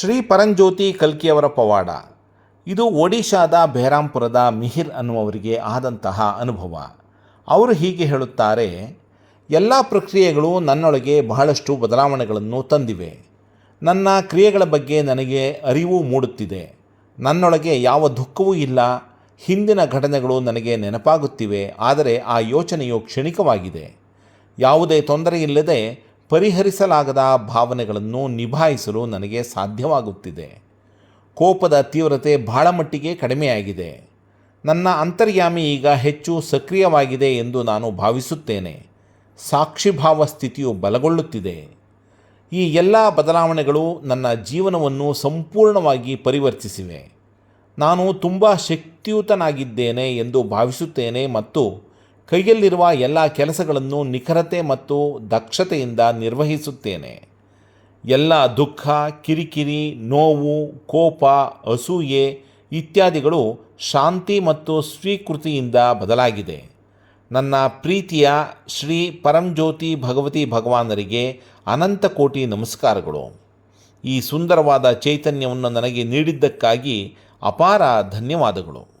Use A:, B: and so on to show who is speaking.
A: ಶ್ರೀ ಪರಂಜ್ಯೋತಿ ಕಲ್ಕಿಯವರ ಪವಾಡ. ಇದು ಒಡಿಶಾದ ಬೆಹರಾಂಪುರದ ಮಿಹಿರ್ ಅನ್ನುವವರಿಗೆ ಆದಂತಹ ಅನುಭವ. ಅವರು ಹೀಗೆ ಹೇಳುತ್ತಾರೆ, ಎಲ್ಲ ಪ್ರಕ್ರಿಯೆಗಳು ನನ್ನೊಳಗೆ ಬಹಳಷ್ಟು ಬದಲಾವಣೆಗಳನ್ನು ತಂದಿವೆ. ನನ್ನ ಕ್ರಿಯೆಗಳ ಬಗ್ಗೆ ನನಗೆ ಅರಿವು ಮೂಡುತ್ತಿದೆ. ನನ್ನೊಳಗೆ ಯಾವ ದುಃಖವೂ ಇಲ್ಲ. ಹಿಂದಿನ ಘಟನೆಗಳು ನನಗೆ ನೆನಪಾಗುತ್ತಿವೆ. ಆದರೆ ಆ ಯೋಚನೆಯು ಕ್ಷಣಿಕವಾಗಿದೆ. ಯಾವುದೇ ತೊಂದರೆಯಿಲ್ಲದೆ ಪರಿಹರಿಸಲಾಗದ ಭಾವನೆಗಳನ್ನು ನಿಭಾಯಿಸಲು ನನಗೆ ಸಾಧ್ಯವಾಗುತ್ತಿದೆ. ಕೋಪದ ತೀವ್ರತೆ ಬಹಳ ಮಟ್ಟಿಗೆ ಕಡಿಮೆಯಾಗಿದೆ. ನನ್ನ ಅಂತರ್ಯಾಮಿ ಈಗ ಹೆಚ್ಚು ಸಕ್ರಿಯವಾಗಿದೆ ಎಂದು ನಾನು ಭಾವಿಸುತ್ತೇನೆ. ಸಾಕ್ಷಿಭಾವ ಸ್ಥಿತಿಯು ಬಲಗೊಳ್ಳುತ್ತಿದೆ. ಈ ಎಲ್ಲ ಬದಲಾವಣೆಗಳು ನನ್ನ ಜೀವನವನ್ನು ಸಂಪೂರ್ಣವಾಗಿ ಪರಿವರ್ತಿಸಿವೆ. ನಾನು ತುಂಬ ಶಕ್ತಿಯುತನಾಗಿದ್ದೇನೆ ಎಂದು ಭಾವಿಸುತ್ತೇನೆ ಮತ್ತು ಕೈಯಲ್ಲಿರುವ ಎಲ್ಲ ಕೆಲಸಗಳನ್ನು ನಿಖರತೆ ಮತ್ತು ದಕ್ಷತೆಯಿಂದ ನಿರ್ವಹಿಸುತ್ತೇನೆ. ಎಲ್ಲ ದುಃಖ, ಕಿರಿಕಿರಿ, ನೋವು, ಕೋಪ, ಅಸೂಯೆ ಇತ್ಯಾದಿಗಳು ಶಾಂತಿ ಮತ್ತು ಸ್ವೀಕೃತಿಯಿಂದ ಬದಲಾಗಿದೆ. ನನ್ನ ಪ್ರೀತಿಯ ಶ್ರೀ ಪರಂಜ್ಯೋತಿ ಭಗವತಿ ಭಗವಾನರಿಗೆ ಅನಂತ ಕೋಟಿ ನಮಸ್ಕಾರಗಳು. ಈ ಸುಂದರವಾದ ಚೈತನ್ಯವನ್ನು ನನಗೆ ನೀಡಿದ್ದಕ್ಕಾಗಿ ಅಪಾರ ಧನ್ಯವಾದಗಳು.